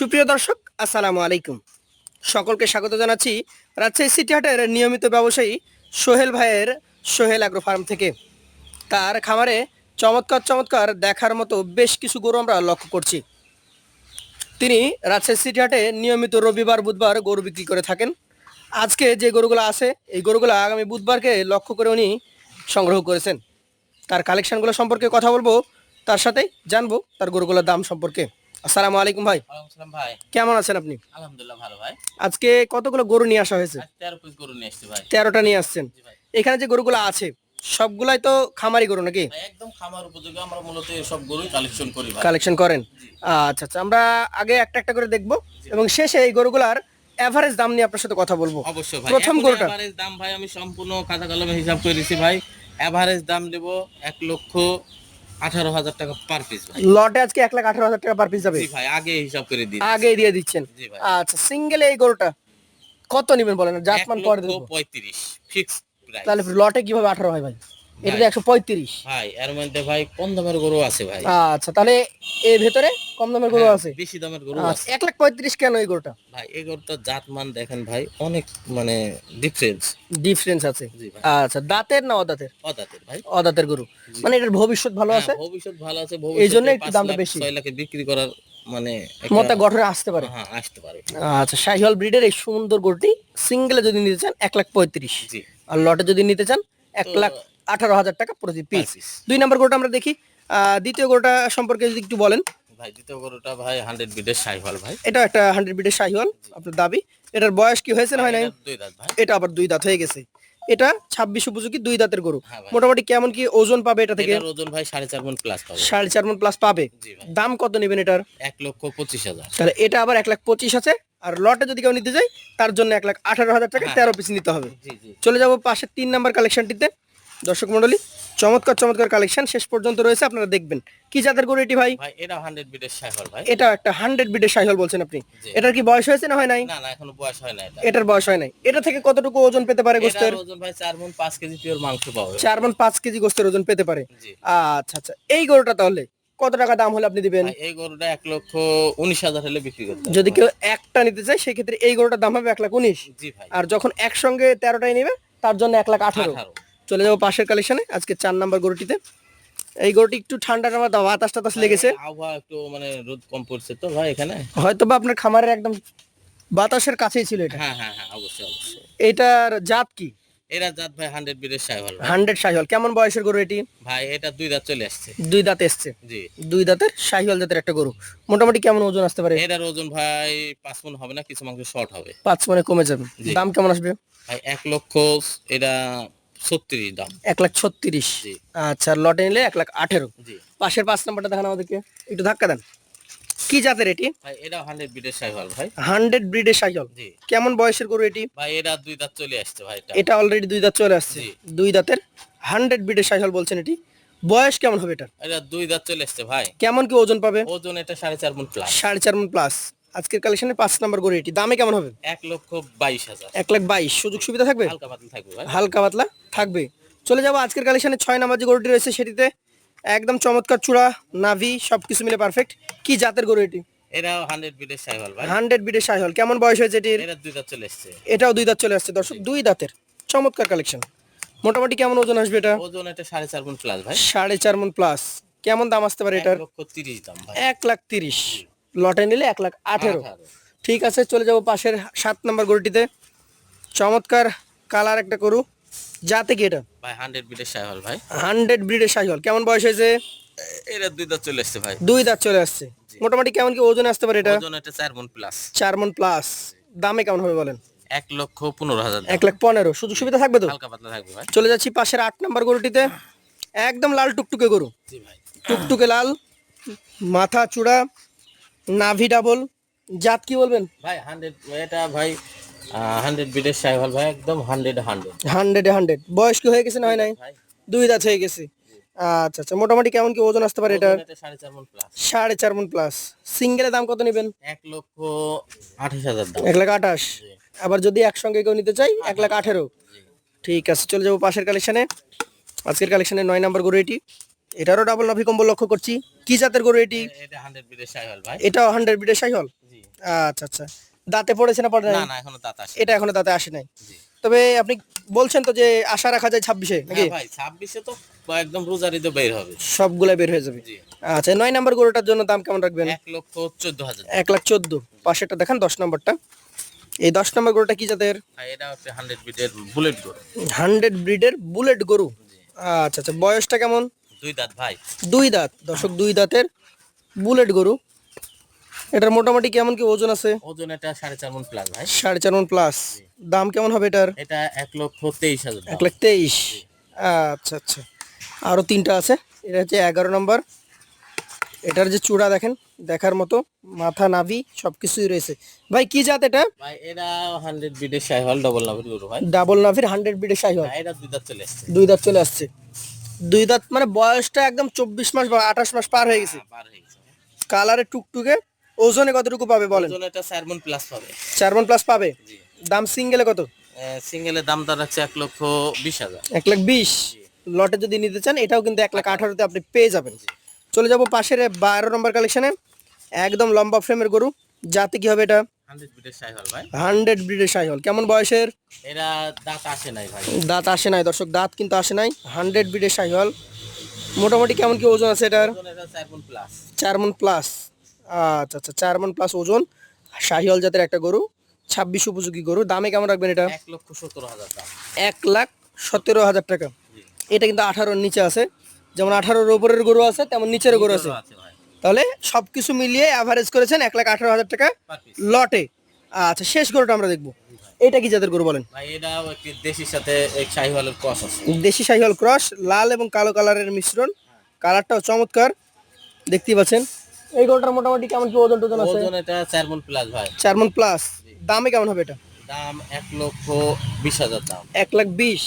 সুপ্রিয় দর্শক, আসসালামু আলাইকুম। সকলকে স্বাগত জানাচ্ছি রাজশাহী সিটি হাটের নিয়মিত ব্যবসায়ী সোহেল ভাইয়ের সোহেল অ্যাগ্রো ফার্ম থেকে। তার খামারে চমৎকার চমৎকার দেখার মতো বেশ কিছু গরু আমরা লক্ষ্য করছি। তিনি রাজশাহী সিটি হাটে নিয়মিত রবিবার, বুধবার গরু বিক্রি করে থাকেন। আজকে যে গরুগুলো আছে, এই গরুগুলো আগামী বুধবারকে লক্ষ্য করে উনি সংগ্রহ করেছেন। তার কালেকশানগুলো সম্পর্কে কথা বলব, তার সাথে জানব তার গরুগুলোর দাম সম্পর্কে। আসসালামু আলাইকুম ভাই। ভাই। কেমন আছেন আপনি? আলহামদুলিল্লাহ ভালো ভাই। আজকে কতগুলো গরু নিয়ে আসা হয়েছে? তেরো পিস গরু নিয়ে এসছি ভাই। তেরোটা নিয়ে আসছেন। এখানে যে গরুগুলো আছে সবগুলাই তো খামারি গরু নাকি? একদম খামার উপযোগী। আমরা মূলত এসব গরুই কালেকশন করি কালেকশন করেন। আচ্ছা আচ্ছা আমরা আগে একটা একটা করে দেখব এবং শেষে এই গরুগুলার এভারেজ দাম নিয়ে আপনার সাথে কথা বলব। অবশ্যই ভাই। প্রথম গরুটা। এভারেজ দাম ভাই আমি সম্পূর্ণ খাতা কলমে হিসাব করেছি ভাই। এভারেজ দাম দেব এক লক্ষ আঠারো হাজার টাকা পার পিস ভাই। লটে আজকে এক লাখ আঠারো হাজার টাকা পার পিস যাবে। জি ভাই আগে হিসাব করে দিই আগে দিয়ে দিচ্ছেন। জি ভাই। আচ্ছা সিঙ্গেল এই গরুটা কত নেবেন বলেন? জাতমান করে দেবো পঁয়ত্রিশ ফিক্স তাহলে লটে কীভাবে আঠারো হয় ভাই? এটা একশো পঁয়ত্রিশ। ভাই এর মধ্যে ভাই কম দামের গরু আছে ভাই। আচ্ছা তাহলে এর ভেতরে কম দামের গরু হ্যাঁ, আছে? বেশি দামের গরু আচ্ছা, আছে। এক লাখ পঁয়ত্রিশ কেন এই গরুটা? ভাই এই গরুটার জাত মান দেখেন ভাই অনেক মানে ডিফারেন্স ডিফারেন্স আছে। আচ্ছা দাঁতের না অদাঁতের? অদাতের ভাই। অদাঁতের গরু। মানে এটার ভবিষ্যৎ ভালো আছে? হ্যাঁ, ভবিষ্যৎ ভালো আছে এই জন্য একটু দামটা বেশি। ছয় লাখে বিক্রি করার মানে মতা গঠনে আসতে পারে। হ্যাঁ আসতে পারে। আচ্ছা শাহিওয়াল ব্রিডের এই সুন্দর গরুটি সিঙ্গেলে যদি নিতে চান এক লাখ পঁয়ত্রিশ। আর লটে যদি নিতে চান এক লাখ আঠারো হাজার টাকা প্রতি পিস দুই নম্বর গরুটা আমরা দেখি। দ্বিতীয় গরুটা সম্পর্কে যদি একটু বলেন। ভাই দ্বিতীয় গরুটা ভাই হান্ড্রেড বিডের সাইভাল ভাই। এটা একটা হান্ড্রেড ব্রিডের শাহিওয়াল আপনার দাবি। এটার বয়স কি হয়েছে না হয় নাই? দুই দাঁত ভাই। এটা আবার দুই দাঁত হয়ে গেছে। এটা ছাব্বিশ উপযোগী দুই দাঁতের গরু। হ্যাঁ মোটামুটি কেমন কি ওজন পাবে এটা থেকে? ওজন ভাই সাড়ে চার মন প্লাস পাবে। সাড়ে চার মন প্লাস পাবে? দাম কত নেবেন এটার? এক লক্ষ পঁচিশ হাজার। তাহলে এটা আবার এক লাখ পঁচিশ আছে। আর লটে যদি কেউ নিতে যায় তার জন্য এক লাখ আঠারো হাজার টাকা হ্যাঁ। তেরো পিস নিতে হবে। চলে যাব পাশের তিন নাম্বার কালেকশনটিতে দর্শক মন্ডলী চমৎকার চমৎকার কালেকশন শেষ পর্যন্ত রয়েছে আপনারা দেখবেন। কি জাতের গরু এটি ভাই? ভাই এটা হান্ড্রেড বিডের সাইভাল ভাই। এটা একটা হান্ড্রেড বিডের সাইহল বলছেন আপনি। এটার কি বয়স হয়েছে না হয় নাই? না না এখনও বয়স হয় না এটা। এটার বয়স হয় নাই। এটা থেকে কতটুকু ওজন পেতে পারে গোস্তের? ওজন ভাই চার মন পাঁচ কেজি পিওর মাংস পাবে চার পাঁচ কেজি গোস্তের ওজন পেতে পারে। আচ্ছা আচ্ছা এই গরুটা তাহলে কত টাকা দাম হলে আপনি দিবেন? এই গরুটা এক লক্ষ উনিশ হাজার হলে বিক্রি করতে যদি কেউ একটা নিতে চায় সেক্ষেত্রে এই গরুটার দাম হবে এক লাখ উনিশ। আর যখন একসঙ্গে তেরোটাই নেবে তার জন্য এক লাখ আঠারো। চলে যাব পাশের কালেকশনে আজকে চার নাম্বার গরুটিতে। এই গরুটি একটু ঠান্ডা দাও, বাতাস টাতাস লেগেছে। আবহাওয়া একটু মানে রোদ কম পড়ছে তো ভাই এখানে? হয়তো বা আপনার খামারের একদম বাতাসের কাছেই ছিল এটা। হ্যাঁ হ্যাঁ হ্যাঁ অবশ্যই অবশ্যই। এটার জাত কি? এরা জাত ভাই হান্ড্রেড বিডের সাইভাল ভাই। হান্ড্রেড শাহিওয়াল। কেমন বয়সের গরু এটি? ভাই এটা দুই দাঁত চলে আসছে। দুই দাঁত এসছে। জি। দুই দাঁতের শাহিওয়াল জাতের একটা গরু। মোটামুটি কেমন ওজন আসতে পারে? এটার ওজন ভাই পাঁচ মন হবে না কিছু মাংস শর্ট হবে। পাঁচ মনে কমে যাবে। দাম কেমন আসবে? ভাই এক লক্ষ এটা ছত্রিশ দাম। এক লাখ ছত্রিশ। জি। আচ্ছা লটে নিলে এক লাখ আঠেরো। জি। পাশের পাঁচ নাম্বারটা দেখান আমাদেরকে। একটু ধাক্কা দেন। কি জাতের এটি? ভাই এটা হান্ড্রেড বিডের সাইভাল ভাই। হান্ড্রেড ব্রিডের জি। কেমন বয়সের গরু এটি? ভাই এটা দুই দাঁত চলে আসছে ভাই এটা। অলরেডি দুই দাঁত চলে আসছে। দুই দাঁতের হান্ড্রেড ব্রিডের শাহিওয়াল বলছেন এটি। বয়স কেমন হবে এটা এটা দুই দাঁত চলে আসছে ভাই। কেমন কি ওজন পাবে? ওজন এটা সাড়ে চার মন প্লাস সাড়ে চার মন প্লাস আজকের কালেকশনে পাঁচ নাম্বার গরু এটি। দামে কেমন হবে? এক লক্ষ বাইশ হাজার। এক লাখ বাইশ। সুযোগ সুবিধা থাকবে? হালকা পাতলা থাকবে হালকা পাতলা থাকবে। চলে যাব আজকের কালেকশনে। ছয় নাম্বার যে গরুটি রয়েছে সেটিতে একদম চমৎকার চূড়া নাভি সবকিছু মিলে পারফেক্ট কি জাতের গরু এটি? ভাই। বিডের শাহিওয়াল। কেমন বয়স হয়েছে এটির? এটা দুই দাঁত চলে আসছে এটাও দুই দাঁত চলে আসছে। দর্শক দুই দাঁতের। চমৎকার কালেকশন। মোটামুটি কেমন ওজন আসবে এটা? ওজন প্লাস ভাই। প্লাস কেমন দাম আসতে পারে এটার? লক্ষ তিরিশ দাম ভাই। এক লাখ তিরিশ। লটে নিলে এক লাখ আঠেরো। ঠিক আছে চলে যাব পাশের সাত নম্বর গরুটিতে। চমৎকার কালার একটা গরু। যাতে কি এটা? ভাই হান্ড্রেড বিডের সাইভাল ভাই। হান্ড্রেড ব্রিডের শাহিওয়াল। কেমন বয়স হয়েছে? এটা দুই দাঁত চলে আসছে ভাই। দুই দাঁত চলে আসছে। মোটামুটি কেমন কি ওজন আসতে পারে এটা? ওজন এটা চার মন প্লাস চার মন প্লাস দামে কেমন হবে বলেন? এক লক্ষ পনেরো হাজার এক লাখ পনেরো। সুযোগ সুবিধা থাকবে তো? হালকা পাতলা থাকবে ভাই। চলে যাচ্ছি পাশের আট নম্বর গরুটিতে। একদম লাল টুকটুকে গরু। টুকটুকে লাল মাথা চূড়া নাভি ডাবল। জাত কি বলবেন? ভাই হান্ড্রেড এটা ভাই হান্ড্রেড বিডের সাইভাল ভাই একদম হান্ড্রেড হান্ড্রেড। হান্ড্রেডে হান্ড্রেড। বয়স কি হয়ে গেছে না হয় নাই? দুই দাঁত হয়ে গেছে। আচ্ছা আচ্ছা মোটামুটি কেমন কি ওজন আসতে পারে এটা সাড়ে চার মন প্লাস সিঙ্গেলের দাম কত নেবেন? এক লক্ষ আঠাশ হাজার দাম। এক লাখ আঠাশ। আবার যদি একসঙ্গে কেউ নিতে চাই এক লাখ আঠেরো। ঠিক আছে চলে যাব পাশের কালেকশনে আজকের কালেকশনে নয় নম্বর গরু এটি এটারও ডাবল নাভি কম্বল লক্ষ্য করছি। কি জাতের গরু এটি? এটাও হান্ড্রেড বিডের সাইহল? আচ্ছা আচ্ছা। দাঁতে পড়েছে না পড়ে না এখনও দাঁত আসে এটা এখনও দাঁতে আসে নাই। তবে আপনি বলছেন তো যে আশা রাখা যায় ছাব্বিশে নাকি? হ্যাঁ ভাই ছাব্বিশে তো একদম রোজারিতে বের হবে। সবগুলা বের হয়ে যাবে। আচ্ছা নয় নাম্বার গরুটার জন্য দাম কেমন রাখবেন? এক লক্ষ চোদ্দ হাজার। এক লাখ চোদ্দ। পাশেরটা দেখান দশ নম্বরটা। এই দশ নম্বর গরুটা কি জাতের? এটা হচ্ছে হান্ড্রেড বিটের বুলেট গরু। হান্ড্রেড ব্রিডের বুলেট গরু। আচ্ছা আচ্ছা। বয়সটা কেমন? দুই দাঁত ভাই। দুই দাঁত দর্শক দুই দাঁতের বুলেট গরু। এটার মোটামুটি কেমন কি ওজন আছে? ওজন এটা সাড়ে চার মন প্লাস ভাই। সাড়ে চার মন প্লাস দাম কেমন হবে এটার? এটা এক লক্ষ তেইশ হাজার এক লাখ তেইশ। আচ্ছা আচ্ছা। আরও তিনটা আছে। এটা হচ্ছে এগারো নম্বর। এটার যে চূড়া দেখেন দেখার মতো মাথা নাভি সব কিছুই রয়েছে। ভাই কি জাত এটা? ভাই এটা হান্ড্রেড বিটের শাহি হল ডবল নামের গরু ভাই। ডাবল নাভির হান্ড্রেড বিডের শাহি হ্যাঁ, এটা দুই দাঁত চলে এসছে দুই দাঁত চলে আসছে। দুই দাঁত মানে বয়সটা একদম চব্বিশ মাস বা আঠাশ মাস পার হয়ে গেছে। পার কালারে টুকটুকে ওজনে কতটুকু পাবে বলেন? ওজন এটা চার মন প্লাস পাবে। চার মন প্লাস পাবে দাম সিঙ্গেলে কত? সিঙ্গেলের দাম তার রাখছে এক লক্ষ বিশ হাজার। এক লাখ বিশ? লটে যদি নিতে চান এটাও কিন্তু এক লাখ আঠারোতে আপনি পেয়ে যাবেন। চলে যাব পাশের বারো নম্বর কালেকশনে একদম লম্বা ফ্রেমের গরু। যাতে কি হবে এটা? হান্ড্রেড ব্রিডের সাইহল কেমন বয়সের? এরা দাঁত আসে নাই ভাই। দাঁত আসে নাই দর্শক দাঁত কিন্তু আসে নাই। হান্ড্রেড ব্রিডের সাইহল মোটামুটি কেমন কি ওজন আছে এটার? ওজন এটা চার মন প্লাস আচ্ছা আচ্ছা চার মন প্লাস ওজন। শাহিওল জাতের একটা গরু ছাব্বিশ উপযোগী গরু। দামে কেমন রাখবেন এটা? এক লক্ষ সত্তর হাজার এক লাখ সতেরো হাজার টাকা। এটা কিন্তু আঠারোর নিচে আছে। যেমন আঠারোর উপরের গরু আছে তেমন নিচের গরু আছে তাহলে সব কিছু মিলিয়ে অ্যাভারেজ করেছেন এক লাখ আঠারো হাজার টাকা লটে। আচ্ছা শেষ গরুটা আমরা দেখব। এটা কি জাতের গরু বলেন? ভাই এটাও একটি দেশির সাথে এক শাহি হলের ক্রস আছে। দেশি শাহিওয়াল ক্রস লাল এবং কালো কালারের মিশ্রণ। কালারটাও চমৎকার। দেখতেই পাচ্ছেন। এই গরুটার মোটামুটি কেমন কি ওজন টোজন আছে? ওজন এটা চার মন প্লাস ভাই চার প্লাস দামে কেমন হবে এটা? দাম এক লক্ষ বিশ হাজার দাম। এক লাখ বিশ।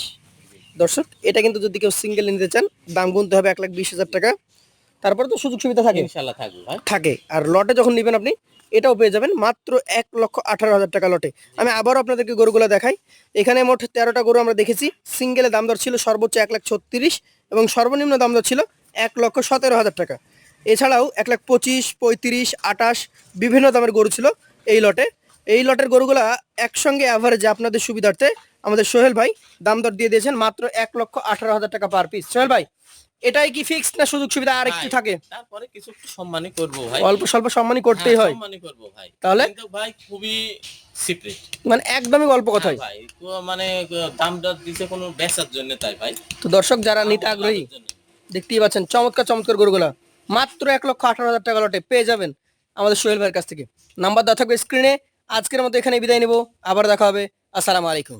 দর্শক এটা কিন্তু যদি কেউ সিঙ্গেল নিতে চান দাম গুনতে হবে এক লাখ বিশ হাজার টাকা। তারপরে তো সুযোগ সুবিধা থাকে। ইনশাল্লাহ থাকবে থাকে। আর লটে যখন নেবেন আপনি এটাও পেয়ে যাবেন মাত্র এক লক্ষ আঠারো হাজার টাকা লটে। আমি আবারও আপনাদেরকে গরুগুলো দেখাই। এখানে মোট তেরোটা গরু আমরা দেখেছি। সিঙ্গেলে দাম দর ছিল সর্বোচ্চ এক লাখ ছত্রিশ এবং সর্বনিম্ন দাম দর ছিল এক লক্ষ সতেরো হাজার টাকা। এছাড়াও এক লাখ পঁচিশ পঁয়ত্রিশ আটাশ বিভিন্ন দামের গরু ছিল এই লটে। এই লটের গরুগুলা একসঙ্গে অ্যাভারেজে আপনাদের সুবিধার্থে আমাদের সোহেল ভাই দাম দর দিয়ে দিয়েছেন মাত্র এক লক্ষ আঠারো হাজার টাকা পার পিস সোহেল ভাই এটাই কি ফিক্সড না সুযোগ সুবিধা আর একটু থাকে? তারপরে কিছু সম্মানই করব ভাই। অল্প স্বল্প সম্মানই করতেই হ্যাঁ, হয়। সম্মানই করব ভাই। তাহলে? কিন্তু ভাই খুবই সিক্রেট মানে একদমই অল্প কথাই। ভাই মানে দামটা দিতে কোনো বেচার জন্য তাই ভাই। তো দর্শক যারা নিতে আগ্রহী দেখতেই পাচ্ছেন চমৎকার চমৎকার গরুগুলা। মাত্র এক লক্ষ আঠারো হাজার টাকা লটে পেয়ে যাবেন আমাদের সোহেল ভাইয়ের কাছ থেকে। নাম্বার দেওয়া থাকবে স্ক্রিনে আজকের মতো এখানে বিদায় নেব। আবার দেখা হবে। আসসালামু আলাইকুম।